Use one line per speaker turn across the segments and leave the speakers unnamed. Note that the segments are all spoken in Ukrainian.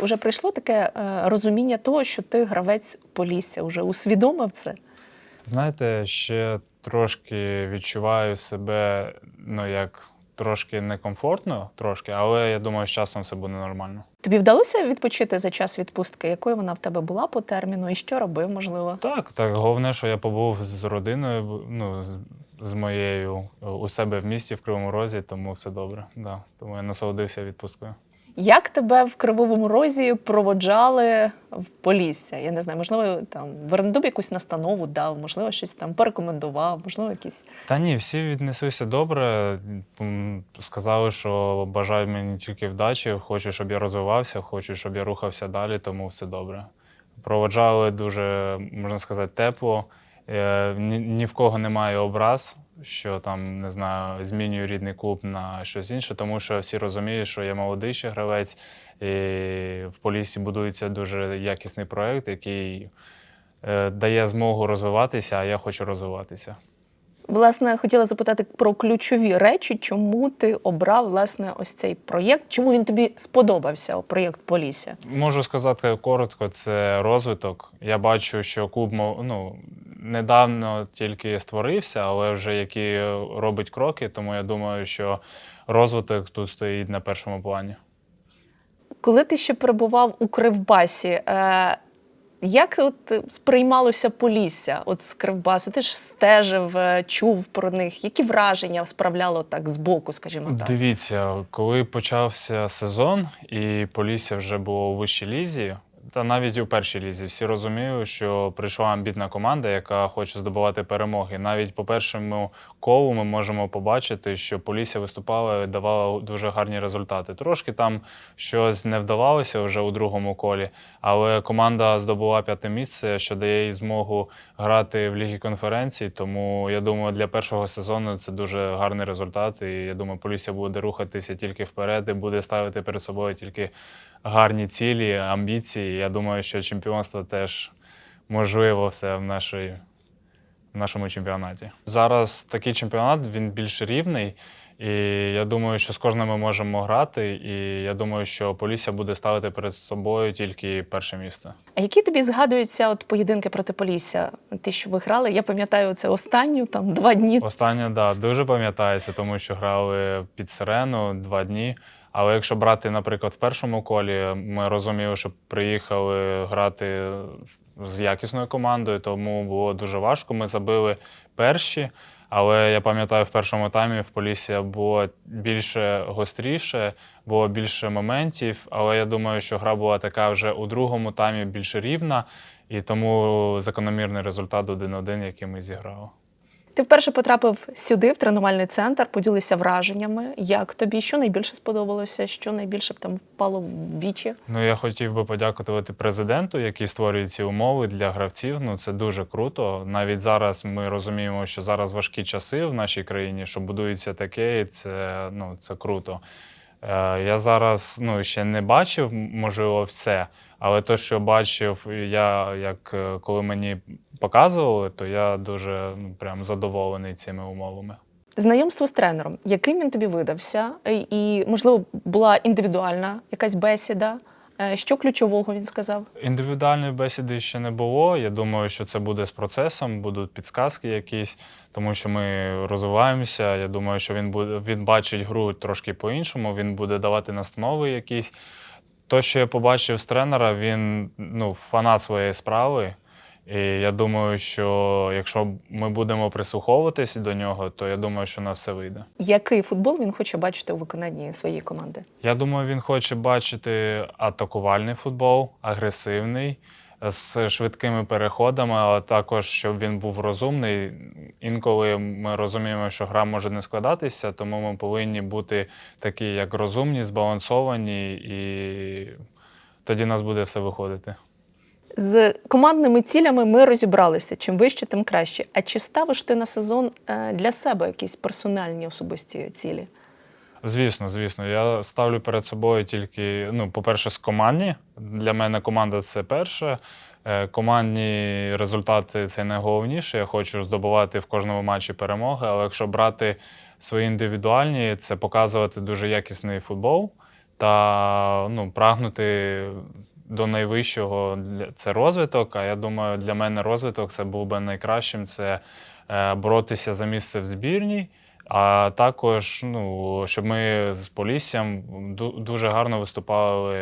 Вже прийшло таке е, розуміння того, що ти гравець Полісся, вже усвідомив це.
Знаєте, ще трошки відчуваю себе, ну як трошки некомфортно, трошки, але я думаю, з часом все буде нормально.
Тобі вдалося відпочити за час відпустки? Якою вона в тебе була по терміну, і що робив, можливо?
Так, так, головне, що я побув з родиною, ну, з, з моєю у себе в місті в Кривому Розі, тому все добре. Да. Тому я насолодився відпусткою.
Як тебе в Кривовому Розі проводжали в Полісся? Я не знаю, можливо, там Вернедуб якусь настанову дав, можливо, щось там порекомендував, можливо, якісь.
Та ні, всі віднеслися добре. Сказали, що бажають мені тільки вдачі, хочуть, щоб я розвивався, хочуть, щоб я рухався далі, тому все добре. Проводжали дуже, можна сказати, тепло. Е, ні в кого немає образ, що там не знаю, змінюю рідний клуб на щось інше, тому що всі розуміють, що я молодий ще гравець, і в Полісі будується дуже якісний проєкт, який е, дає змогу розвиватися, а я хочу розвиватися.
Власне, хотіла запитати про ключові речі, чому ти обрав власне ось цей проєкт? Чому він тобі сподобався, проєкт Полісся?
Можу сказати коротко, це розвиток. Я бачу, що клуб ну, недавно тільки створився, але вже які робить кроки, тому я думаю, що розвиток тут стоїть на першому плані.
Коли ти ще перебував у Кривбасі, е, як от сприймалося Полісся от з Кривбасу? Ти ж стежив, е, чув про них. Які враження справляло так з боку, скажімо так?
Дивіться, коли почався сезон і Полісся вже було у вищій лізі, та навіть у першій лізі, всі розуміють, що прийшла амбітна команда, яка хоче здобувати перемоги. Навіть по першому колу ми можемо побачити, що Полісся виступала і давала дуже гарні результати. Трошки там щось не вдавалося вже у другому колі, але команда здобула п'яте місце, що дає їй змогу грати в лігі конференцій. Тому я думаю, для першого сезону це дуже гарний результат. І я думаю, Полісся буде рухатися тільки вперед і буде ставити перед собою тільки гарні цілі, амбіції. Я думаю, що чемпіонство теж можливо все в нашій. В нашому чемпіонаті зараз такий чемпіонат він більш рівний, і я думаю, що з кожним ми можемо грати. І я думаю, що Полісся буде ставити перед собою тільки перше місце.
А які тобі згадуються от поєдинки проти Полісся? Ті, що ви грали? Я пам'ятаю це останню, там два дні.
Останнє, да, дуже пам'ятається, тому що грали під сирену два дні. Але якщо брати, наприклад, в першому колі, ми розуміли, що приїхали грати з якісною командою, тому було дуже важко. Ми забили перші. Але я пам'ятаю, в першому таймі в Полісі було більше гостріше, було більше моментів. Але я думаю, що гра була така вже у другому таймі більше рівна, і тому закономірний результат 1-1, який ми зіграли.
Ти вперше потрапив сюди, в тренувальний центр, поділися враженнями. Як тобі? Що найбільше сподобалося? Що найбільше б там впало в вічі?
Ну, я хотів би подякувати президенту, який створює ці умови для гравців. Ну, це дуже круто. Навіть зараз ми розуміємо, що зараз важкі часи в нашій країні, що будується таке, і це, ну, це круто. Е, Я зараз ну, ще не бачив, можливо, все, але те, що бачив, я як е, коли мені показували, то я дуже ну, прям задоволений цими умовами.
Знайомство з тренером, яким він тобі видався, і, можливо, була індивідуальна якась бесіда. Е, Що ключового він сказав?
Індивідуальної бесіди ще не було. Я думаю, що це буде з процесом, будуть підсказки якісь, тому що ми розвиваємося. Я думаю, що він буде він бачить гру трошки по-іншому, він буде давати настанови якісь. То, що я побачив з тренера, він ну, фанат своєї справи. І я думаю, що якщо ми будемо прислуховуватись до нього, то я думаю, що на все вийде.
Який футбол він хоче бачити у виконанні своєї команди?
Я думаю, він хоче бачити атакувальний футбол, агресивний, з швидкими переходами, але також щоб він був розумний. Інколи ми розуміємо, що гра може не складатися, тому ми повинні бути такі, як розумні, збалансовані, і тоді нас буде все виходити.
З командними цілями ми розібралися. Чим вище, тим краще. А чи ставиш ти на сезон е, для себе якісь персональні особисті цілі?
Звісно, звісно. Я ставлю перед собою тільки, ну, по-перше, з командні. Для мене команда це перше. Е, Командні результати це найголовніше. Я хочу здобувати в кожному матчі перемоги. Але якщо брати свої індивідуальні, це показувати дуже якісний футбол. та ну, прагнути до найвищого це розвиток. А я думаю, для мене розвиток це був би найкращим це е, боротися за місце в збірній. А також, ну, щоб ми з Поліссям дуже гарно виступали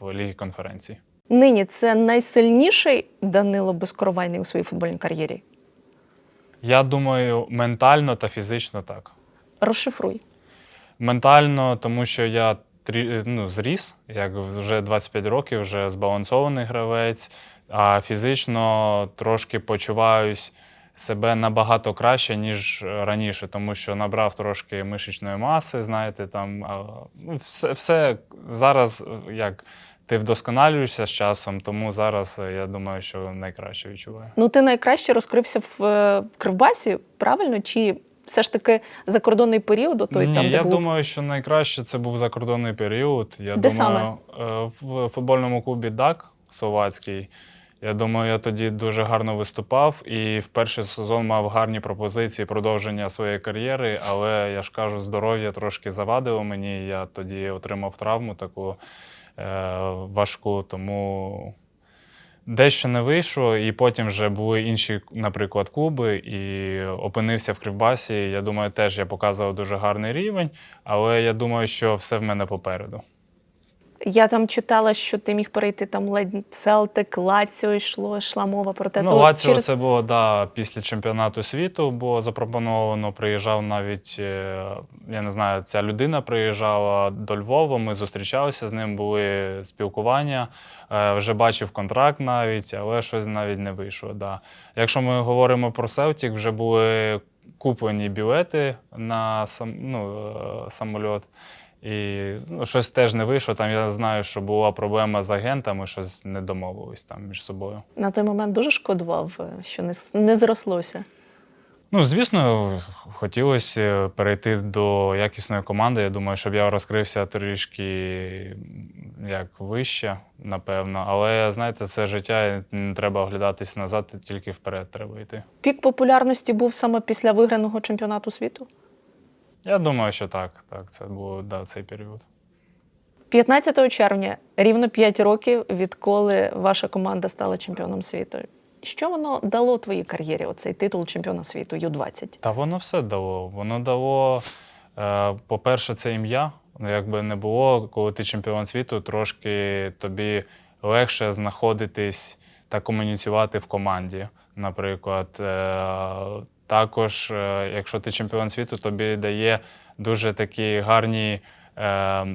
в лігі конференцій.
Нині це найсильніший Данило Безкоровайний у своїй футбольній кар'єрі.
Я думаю, ментально та фізично так.
Розшифруй.
Ментально, тому що я ну, зріс, як вже 25 років, вже збалансований гравець, а фізично трошки почуваюсь себе набагато краще, ніж раніше, тому що набрав трошки мишечної маси, знаєте, там ну, все, все зараз як ти вдосконалюєшся з часом, тому зараз е, я думаю, що найкраще відчуваю.
Ну, ти найкраще розкрився в е, Кривбасі, правильно? Чи все ж таки закордонний період, о той
Ні,
там, де
я
був?
думаю, що найкраще це був закордонний період. Я
Де
думаю, е, в футбольному клубі ДАК Словацький. Я думаю, я тоді дуже гарно виступав і в перший сезон мав гарні пропозиції продовження своєї кар'єри, але я ж кажу, здоров'я трошки завадило мені. Я тоді отримав травму таку е, важку, тому дещо не вийшло, і потім вже були інші, наприклад, клуби, і опинився в Кривбасі. Я думаю, теж я показував дуже гарний рівень, але я думаю, що все в мене попереду.
Я там читала, що ти міг перейти там ледь Целтик, Лаціо йшло, йшла мова про те.
Ну,
То
Лаціо
через-
це було да, після чемпіонату світу, було запропоновано. Приїжджав навіть, е, я не знаю, ця людина приїжджала до Львова. Ми зустрічалися з ним, були спілкування. е, Вже бачив контракт навіть, але щось навіть не вийшло. Да. Якщо ми говоримо про Селтік, вже були куплені білети на сам, ну, е, самольот. І ну, щось теж не вийшло. Там я знаю, що була проблема з агентами, щось не домовились там між собою.
на той момент дуже шкодував, е, що не, не зрослося.
Ну, звісно, хотілося перейти до якісної команди. Я думаю, щоб я розкрився трішки як вище, напевно. Але знаєте, це життя, не треба оглядатись назад, тільки вперед треба йти.
Пік популярності був саме після виграного чемпіонату світу.
Я думаю, що так. Так, це був да, цей період.
15 червня, рівно 5 років, відколи ваша команда стала чемпіоном світу. Що воно дало твоїй кар'єрі, оцей титул чемпіона світу Ю-20?
Та воно все дало. Воно дало, е, по-перше, це ім'я. Ну, якби не було, коли ти чемпіон світу, трошки тобі легше знаходитись та комуніцювати в команді. Наприклад, е, також, е, якщо ти чемпіон світу, тобі дає дуже такі гарні. е,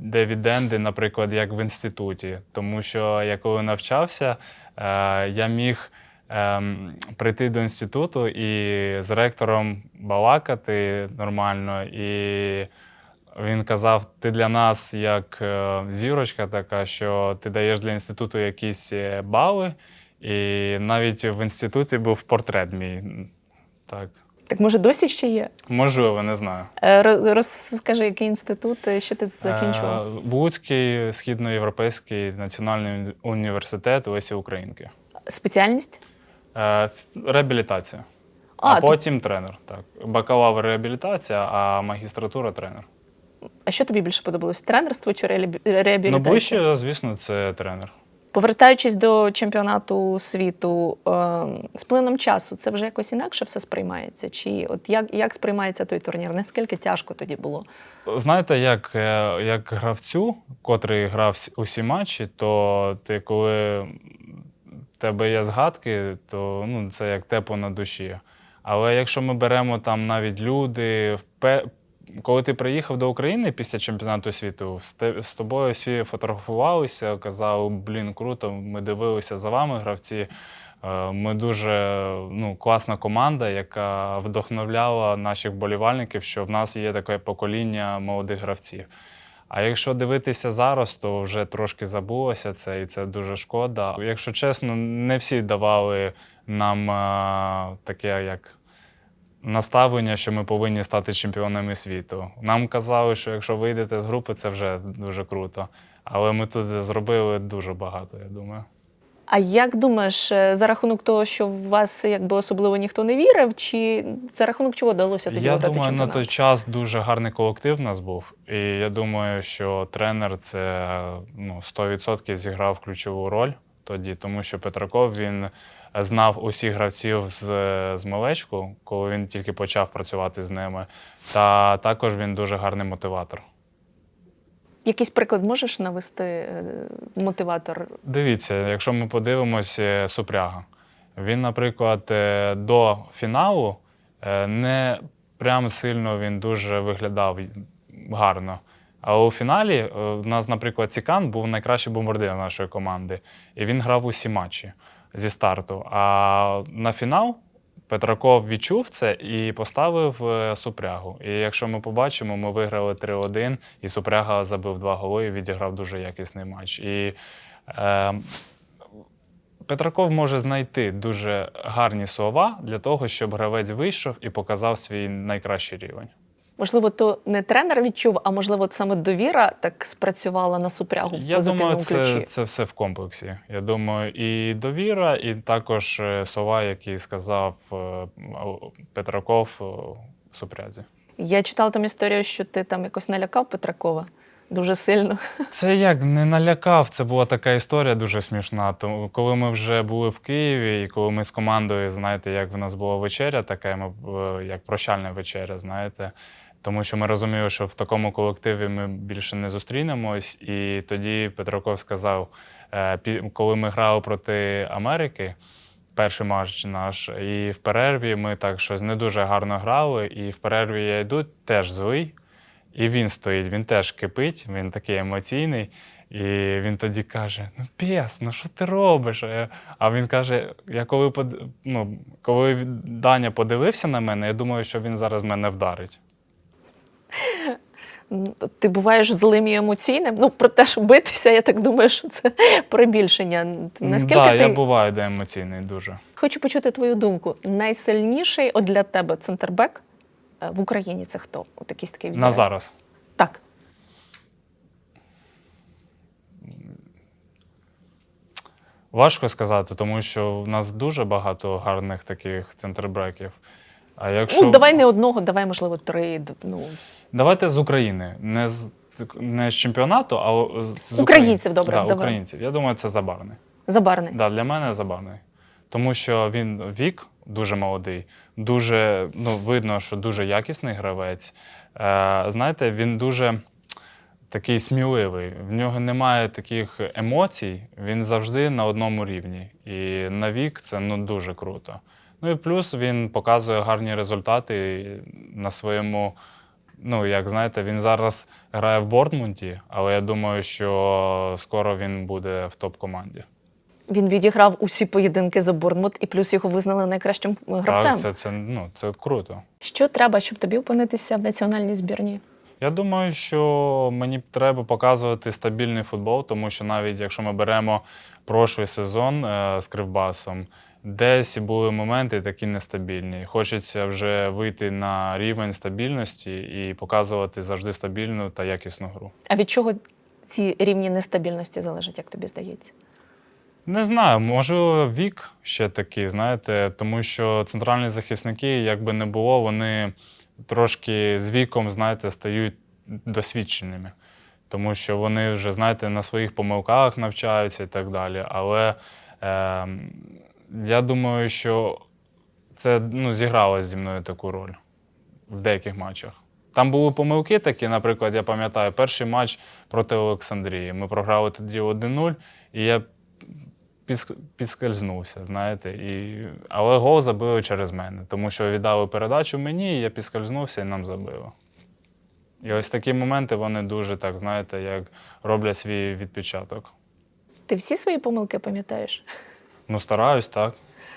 Дивіденди, наприклад, як в інституті. Тому що я коли навчався, е, я міг ем, прийти до інституту і з ректором балакати нормально. І він казав: ти для нас як е, зірочка така, що ти даєш для інституту якісь е, бали. І навіть в інституті був портрет мій. Так,
Так може досі ще є?
можливо, не знаю.
Е, Розкажи, який інститут, е, що ти закінчував?
Е, Луцький східноєвропейський національний університет Лесі Українки.
Спеціальність?
Е, Реабілітація.
А,
А, потім тренер. Так. Бакалавр реабілітація, а магістратура тренер.
А що тобі більше подобалось? Тренерство чи реабі- реабілітація?
Ну, ближче, звісно, це тренер.
Повертаючись до чемпіонату світу, е, з плином часу це вже якось інакше все сприймається? Чи от як, як сприймається той турнір? Наскільки тяжко тоді було?
Знаєте, як, е, як гравцю, котрий грав усі матчі, то ти коли тебе є згадки, то ну, це як тепло на душі. Але якщо ми беремо там навіть люди, коли ти приїхав до України після чемпіонату світу, з тобою всі фотографувалися, казали, блін, круто, ми дивилися за вами, гравці. Е, Ми дуже ну, класна команда, яка вдохновляла наших болівальників, що в нас є таке покоління молодих гравців. А якщо дивитися зараз, то вже трошки забулося це, і це дуже шкода. Якщо чесно, не всі давали нам е, таке як наставлення, що ми повинні стати чемпіонами світу. Нам казали, що якщо вийдете з групи, це вже дуже круто. Але ми тут зробили дуже багато, я думаю.
А як думаєш, е, за рахунок того, що в вас якби особливо ніхто не вірив, чи за рахунок чого вдалося тоді
Я думаю, на той час дуже гарний колектив в нас був. І я думаю, що тренер це ну, 100% зіграв ключову роль тоді, тому що Петраков він знав усіх гравців з, з малечку, коли він тільки почав працювати з ними. Та також він дуже гарний мотиватор.
Якийсь приклад можеш навести е, мотиватор?
Дивіться, якщо ми подивимося Супряга, він, наприклад, е, до фіналу е, не прям сильно він дуже виглядав гарно. А у фіналі е, в нас, наприклад, Цікан був найкращий бомбардир нашої команди, і він грав усі матчі зі старту. А на фінал Петраков відчув це і поставив е, Супрягу. І якщо ми побачимо, ми виграли 3-1, і Супряга забив два голи і відіграв дуже якісний матч. І е, Петраков може знайти дуже гарні слова для того, щоб гравець вийшов і показав свій найкращий рівень.
Можливо, то не тренер відчув, а можливо, саме довіра так спрацювала на супрягу в
Я
позитивному
думаю, це,
ключі.
це все в комплексі. Я думаю, і довіра, і також е, слова, які сказав е, Петраков е, Супрязі.
Я читала там історію, що ти там якось налякав Петракова дуже сильно.
Це як не налякав. Це була така історія дуже смішна. Тому коли ми вже були в Києві, і коли ми з командою, знаєте, як в нас була вечеря, така ми, е, як прощальна вечеря, знаєте. Тому що ми розуміли, що в такому колективі ми більше не зустрінемось. І тоді Петраков сказав, е, коли ми грали проти Америки, перший матч наш, і в перерві ми так щось не дуже гарно грали. І в перерві я йду теж злий. І він стоїть, він теж кипить, він такий емоційний. І він тоді каже: Ну, пес, ну що ти робиш? А він каже: я коли ну, коли Даня подивився на мене, я думаю, що він зараз мене вдарить.
Ти буваєш злим і емоційним. Ну, про те, що битися, я так думаю, що це перебільшення. Наскільки
да,
ти
я буваю де емоційний дуже.
хочу почути твою думку. Найсильніший от для тебе центрбек е, в Україні це хто? От якийсь такий
На зараз.
Так.
Важко сказати, тому що в нас дуже багато гарних таких центрбеків. А якщо
Ну, давай не одного, давай, можливо, три. д- Ну,
Давайте з України. Не з, не з чемпіонату, а з
Українців, добре,
Да,
давай.
українців. Я думаю, це забарний.
забарний.
Да, для мене забарний. Тому що він вік дуже молодий, дуже ну, видно, що дуже якісний гравець. Е, знаєте, він дуже такий сміливий. В нього немає таких емоцій, він завжди на одному рівні. І на вік це ну, дуже круто. Ну і плюс він показує гарні результати на своєму. Ну, як знаєте, він зараз грає в Бортмунті, але я думаю, що скоро він буде в топ-команді.
Він відіграв усі поєдинки за Борнмут, і плюс його визнали найкращим гравцем.
Так, це, це, ну, це круто.
Що треба, щоб тобі опинитися в національній збірні?
Я думаю, що мені треба показувати стабільний футбол, тому що навіть якщо ми беремо прошлий сезон е, з Кривбасом, десь були моменти такі нестабільні. Хочеться вже вийти на рівень стабільності і показувати завжди стабільну та якісну гру.
А від чого ці рівні нестабільності залежать, як тобі здається?
Не знаю, можливо, вік ще такий, знаєте, тому що центральні захисники, як би не було, вони трошки з віком, знаєте, стають досвідченими. Тому що вони вже, знаєте, на своїх помилках навчаються і так далі. Але е, я думаю, що це ну, зіграло зі мною таку роль в деяких матчах. Там були помилки такі, наприклад, я пам'ятаю, перший матч проти Олександрії. Ми програли тоді 1-0, і я підск- підскользнувся, знаєте. І... Але гол забили через мене, тому що віддали передачу мені, і я підскользнувся і нам забили. І ось такі моменти вони дуже так, знаєте, як роблять свій відпечаток.
Ти всі свої помилки пам'ятаєш?
Ну, стараюсь, так.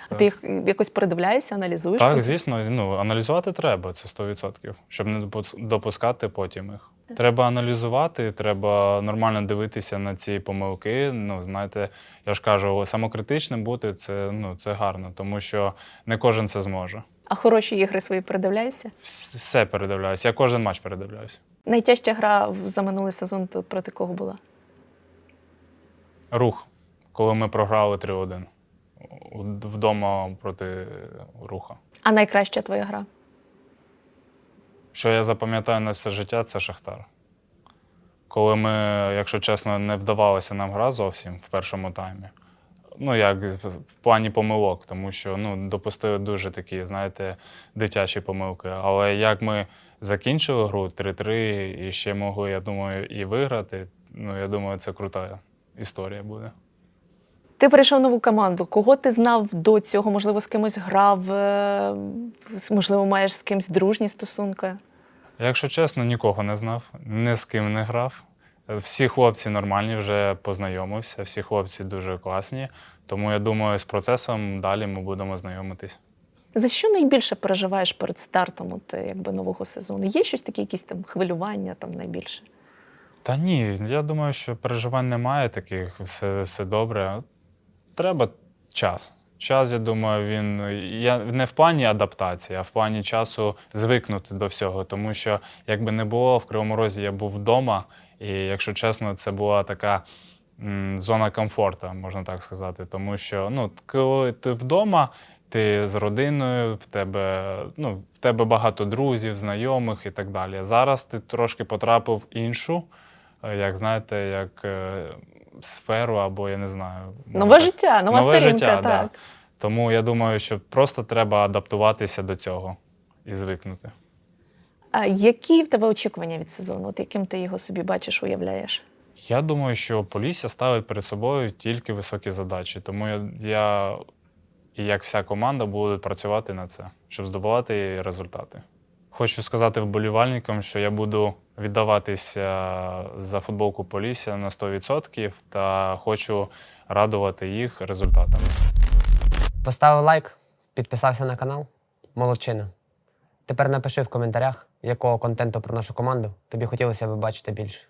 А ти їх якось передивляєшся, аналізуєш?
Так,
потім?
звісно, ну, аналізувати треба, це 100%, щоб не допускати потім їх. Треба аналізувати, треба нормально дивитися на ці помилки. Ну, знаєте, я ж кажу, самокритичним бути це, ну, це гарно, тому що не кожен це зможе.
А хороші ігри свої передивляєшся?
Все передивляюсь, я кожен матч передивляюсь.
Найтяжча гра за минулий сезон проти кого була?
Рух. коли ми програли 3-1 у- вдома проти руха.
А найкраща твоя гра?
Що я запам'ятаю на все життя, це Шахтар. Коли ми, якщо чесно, не вдавалося нам гра зовсім в першому таймі. Ну, як в, в плані помилок, тому що ну, допустили дуже такі, знаєте, дитячі помилки. Але як ми закінчили гру 3-3 і ще могли, я думаю, і виграти, ну, я думаю, це крута історія буде.
Ти перейшов в нову команду. Кого ти знав до цього? Можливо, з кимось грав, е, можливо, маєш з кимось дружні стосунки.
Якщо чесно, нікого не знав, ні з ким не грав. Всі хлопці нормальні, вже познайомився, всі хлопці дуже класні. Тому я думаю, з процесом далі ми будемо знайомитись.
За що найбільше переживаєш перед стартом от, якби, нового сезону? Є щось таке, якісь там хвилювання там найбільше?
Та ні, я думаю, що переживань немає таких, все, все добре. Треба час. Час, я думаю, він я не в плані адаптації, а в плані часу звикнути до всього. Тому що, якби не було, в Кривому Розі я був вдома, і якщо чесно, це була така м, зона комфорту, можна так сказати. Тому що ну, коли ти вдома, ти з родиною, в тебе, ну, в тебе багато друзів, знайомих і так далі. Зараз ти трошки потрапив в іншу, е, як знаєте, як е, сферу, або я не знаю.
Нове
так-
життя, нова
Нове
сторінка,
життя,
так.
да. Тому я думаю, що просто треба адаптуватися до цього і звикнути.
А які в тебе очікування від сезону? От яким ти його собі бачиш, уявляєш?
Я думаю, що Полісся ставить перед собою тільки високі задачі. Тому я, я і як вся команда будуть працювати над це, щоб здобувати результати. Хочу сказати вболівальникам, що я буду віддаватися за футболку Полісся на 100% та хочу радувати їх результатами.
Поставив лайк, підписався на канал. Молодчина. Тепер напиши в коментарях, якого контенту про нашу команду тобі хотілося б бачити більше.